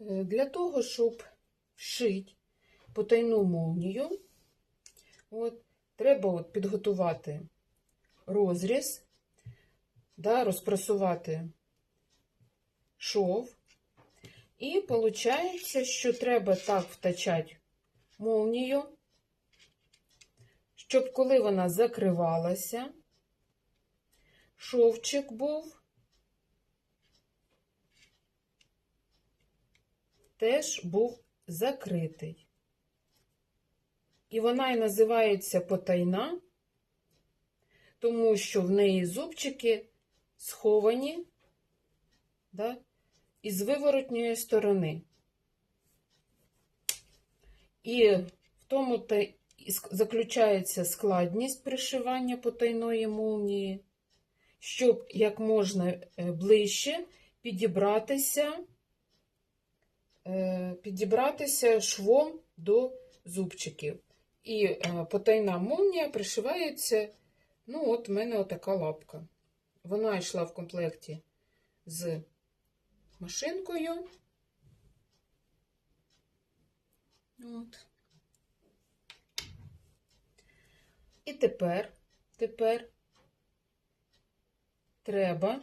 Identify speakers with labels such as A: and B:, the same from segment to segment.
A: Е, Для того, щоб вшити потайну молнію, от, треба от підготувати розріз, да, розпресувати шов. І виходить, що треба так втачати молнію, щоб коли вона закривалася, шовчик був теж був закритий. І вона і називається потайна, тому що в неї зубчики сховані да, із виворотньої сторони. І в тому та заключається складність пришивання потайної молнії, щоб як можна е, ближче підібратися, підібратися швом до зубчиків. І е, потайна молнія пришивається, ну, от в мене отака лапка. Вона йшла в комплекті з машинкою. От. І тепер, тепер треба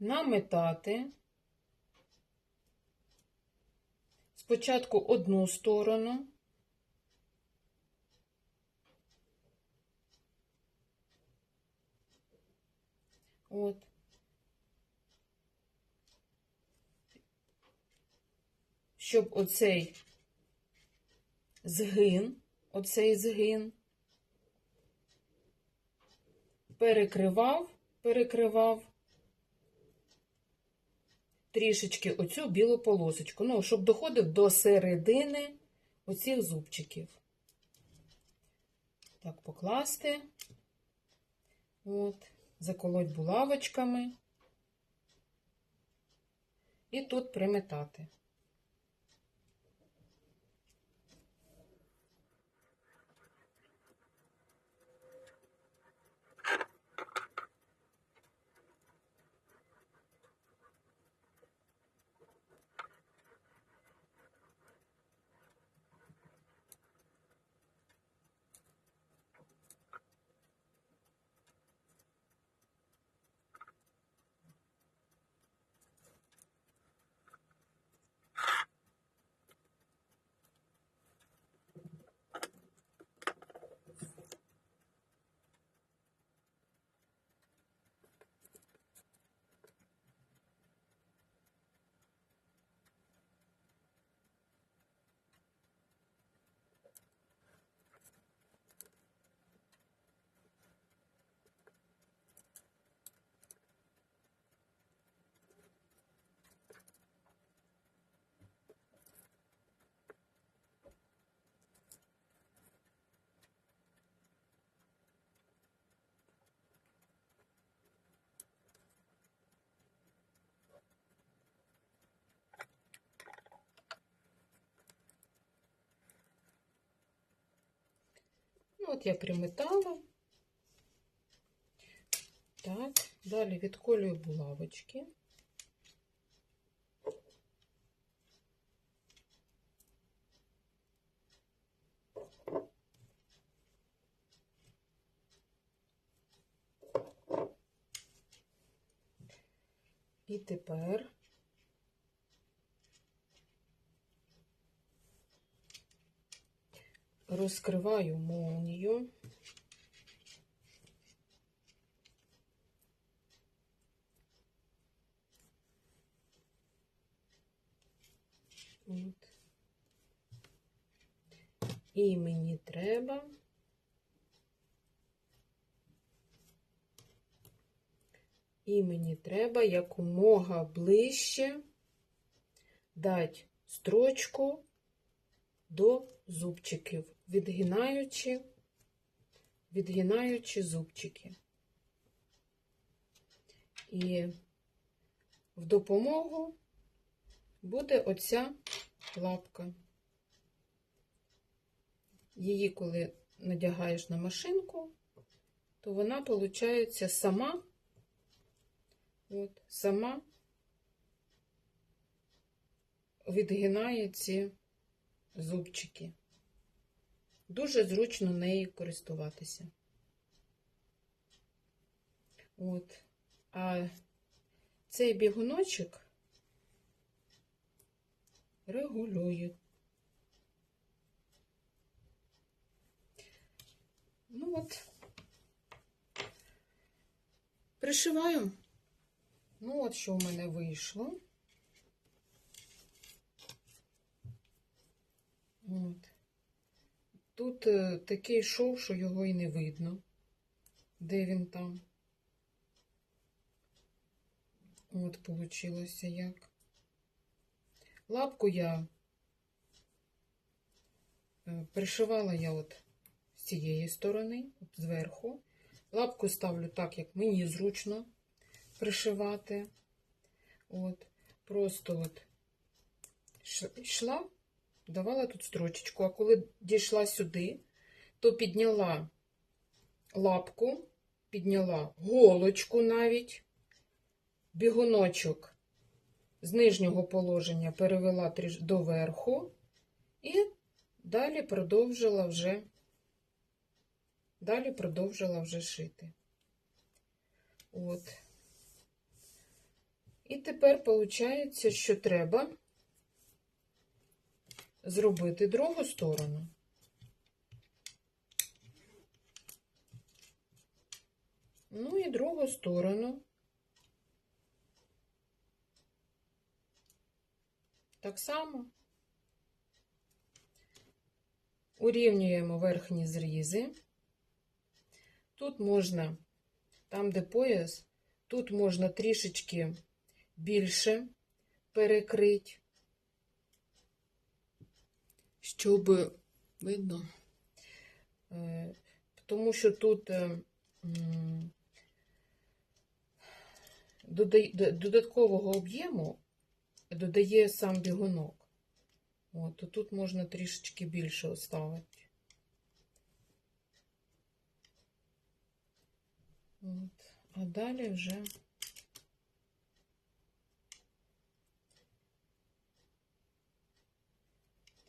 A: наметати спочатку одну сторону, от, щоб оцей згин, оцей згин перекривав, перекривав трішечки оцю білу полосочку, ну, щоб доходив до середини оцих зубчиків. Так, покласти, от, заколоть булавочками і тут приметати. От я приметала. Так, далі відколюю булавочки. І тепер розкриваю молнію. От. І мені треба і мені треба якомога ближче дати строчку до зубчиків, відгинаючи, відгинаючи зубчики. І в допомогу буде оця лапка. Її, коли надягаєш на машинку, то вона, виходить, сама, от, сама відгинає ці зубчики. Дуже зручно нею користуватися. От. А цей бігуночок регулює. Ну от, пришиваю. Ну, от що в мене вийшло. От. Тут е, такий шов, що його і не видно, де він там. От, получилося як. Лапку я е, пришивала я от з цієї сторони, от зверху. Лапку ставлю так, як мені зручно пришивати. От, просто от йшла, давала тут строчечку, а коли дійшла сюди, то підняла лапку, підняла голочку навіть, бігуночок з нижнього положення перевела до верху і далі продовжила вже, далі продовжила вже шити. От. І тепер виходить, що треба зробити другу сторону. Ну і другу сторону. Так само урівнюємо верхні зрізи. Тут можна, там де пояс, тут можна трішечки більше перекрити, щоб видно, Е, тому що тут е, додаткового об'єму додає сам бігунок. От, то тут можна трішечки більше оставити. От. А далі вже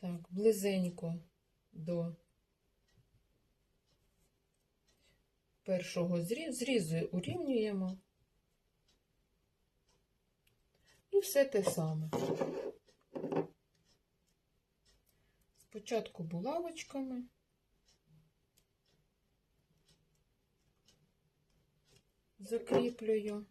A: так, близенько до першого зрізу, зрізу урівнюємо. І все те саме. Спочатку булавочками. Закріплюю.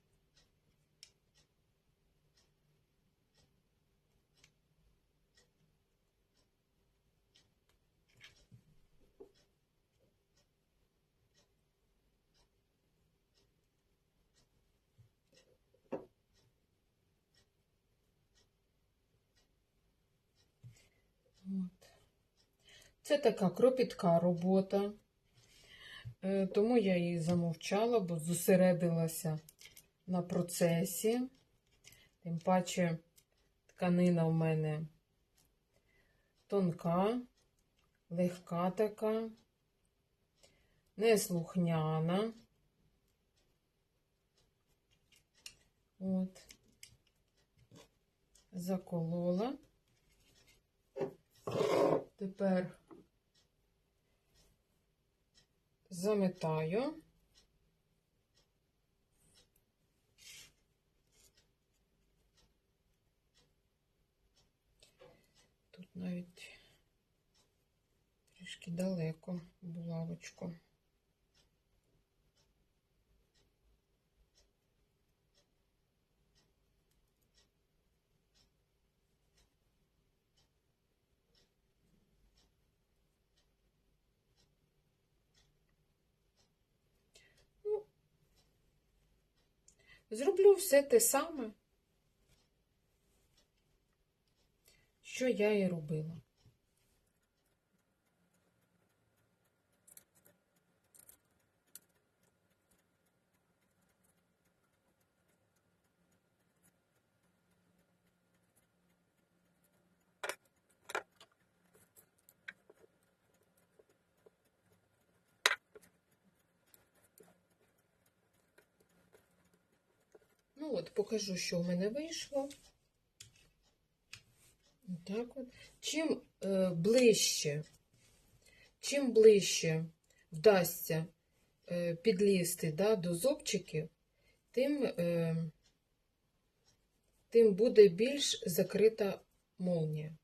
A: От. Це така кропітка робота, Е, тому я її замовчала, бо зосередилася на процесі. Тим паче тканина в мене тонка, легка така, неслухняна. От. Заколола. Тепер заметаю. Тут навіть трішки далеко булавочку. Ну, Зроблю все те саме, що я і робила. Ну от, покажу, що в мене вийшло. Так от. Чим е, ближче, чим ближче вдасться е, підлізти да, до зубчиків, тим, е, тим буде більш закрита молнія.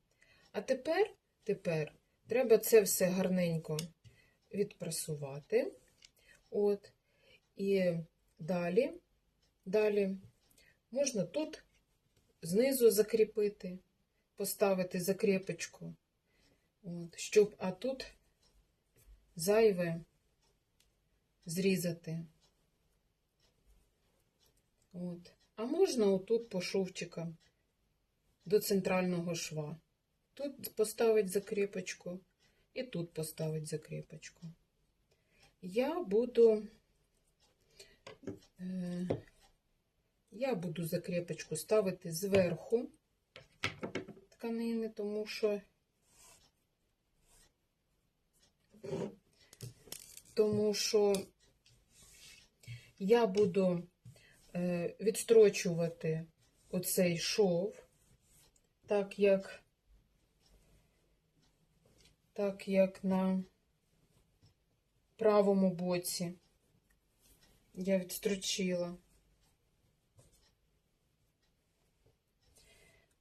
A: А тепер, тепер треба це все гарненько відпрасувати. От. І далі, далі можна тут знизу закріпити, поставити закріпочку, от, щоб, а тут зайве зрізати. От. А можна отут по шовчикам до центрального шва. Тут поставити закріпочку і тут поставити закріпочку. Я буду, е, я буду закріпочку ставити зверху тканини, тому що тому що я буду е, відстрочувати оцей шов, так як, так як на правому боці я відстрочила.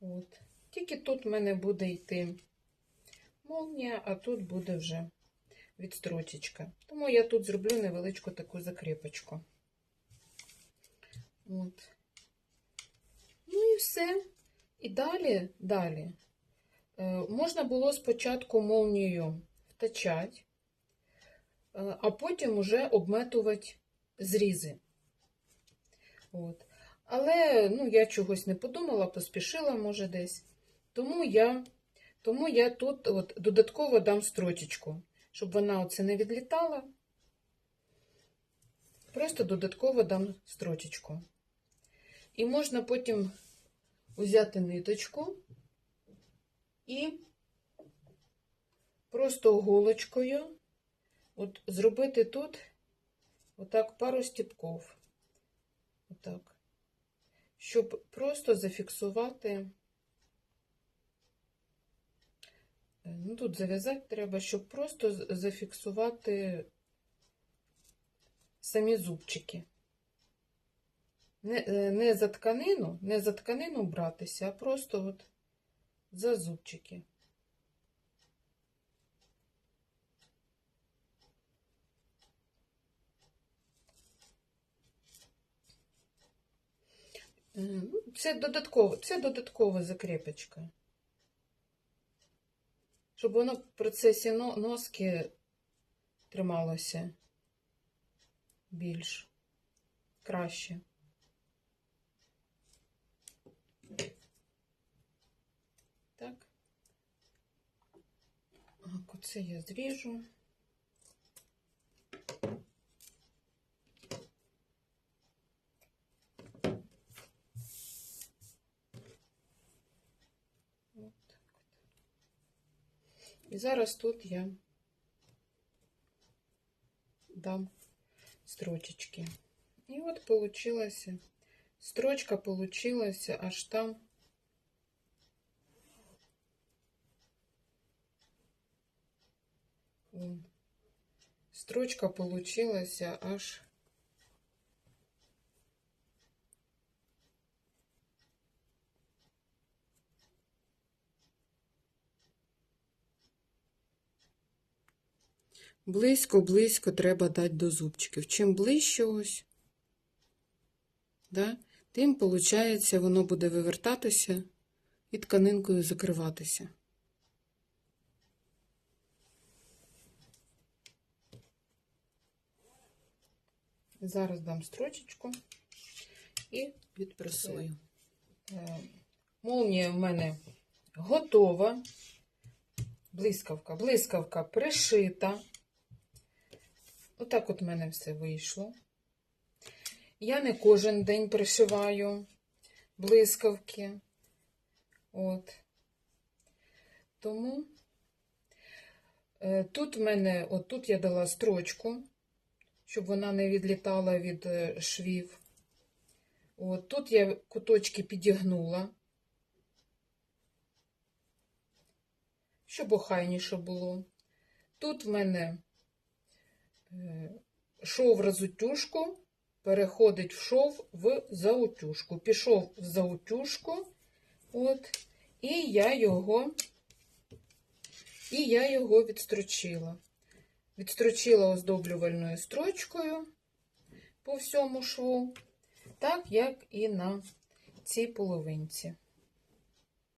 A: От. Тільки тут в мене буде йти молнія, а тут буде вже відстрочечка. Тому я тут зроблю невеличку таку закріпочку. От. Ну і все. І далі, далі. Е, можна було спочатку молнією втачати, е, а потім уже обметувати зрізи. От. Але ну, я чогось не подумала, поспішила, може, десь. Тому я, тому я тут от, додатково дам строчечку, щоб вона оце не відлітала. Просто додатково дам строчечку. І можна потім взяти ниточку і просто голочкою от зробити тут отак пару стіпков. Отак. Щоб просто зафіксувати, е, ну тут зав'язати треба, щоб просто зафіксувати самі зубчики. Не, е, не за тканину, не за тканину братися, а просто от за зубчики. Це додатково, це додаткова закріпочка. Щоб воно в процесі носки трималося більш краще. Так. Оце я зріжу. І зараз тут я дам строчечки. І от получилася, строчка получилася аж там. Строчка получилася аж Близько-близько треба дати до зубчиків. Чим ближче ось, да, тим, виходить, воно буде вивертатися і тканинкою закриватися. Зараз дам строчечку і відпресую. Е, Молнія в мене готова. Блискавка, блискавка пришита. Отак от в мене все вийшло. Я не кожен день пришиваю блискавки. От. Тому е, тут в мене, от тут я дала строчку, щоб вона не відлітала від е, швів. От тут я куточки підігнула. щоб охайніше було. Тут в мене шов розутюжку, переходить в шов в заутюжку. Пішов в заутюжку, от, і я його, і я його відстрочила. Відстрочила оздоблювальною строчкою по всьому шву, так як і на цій половинці.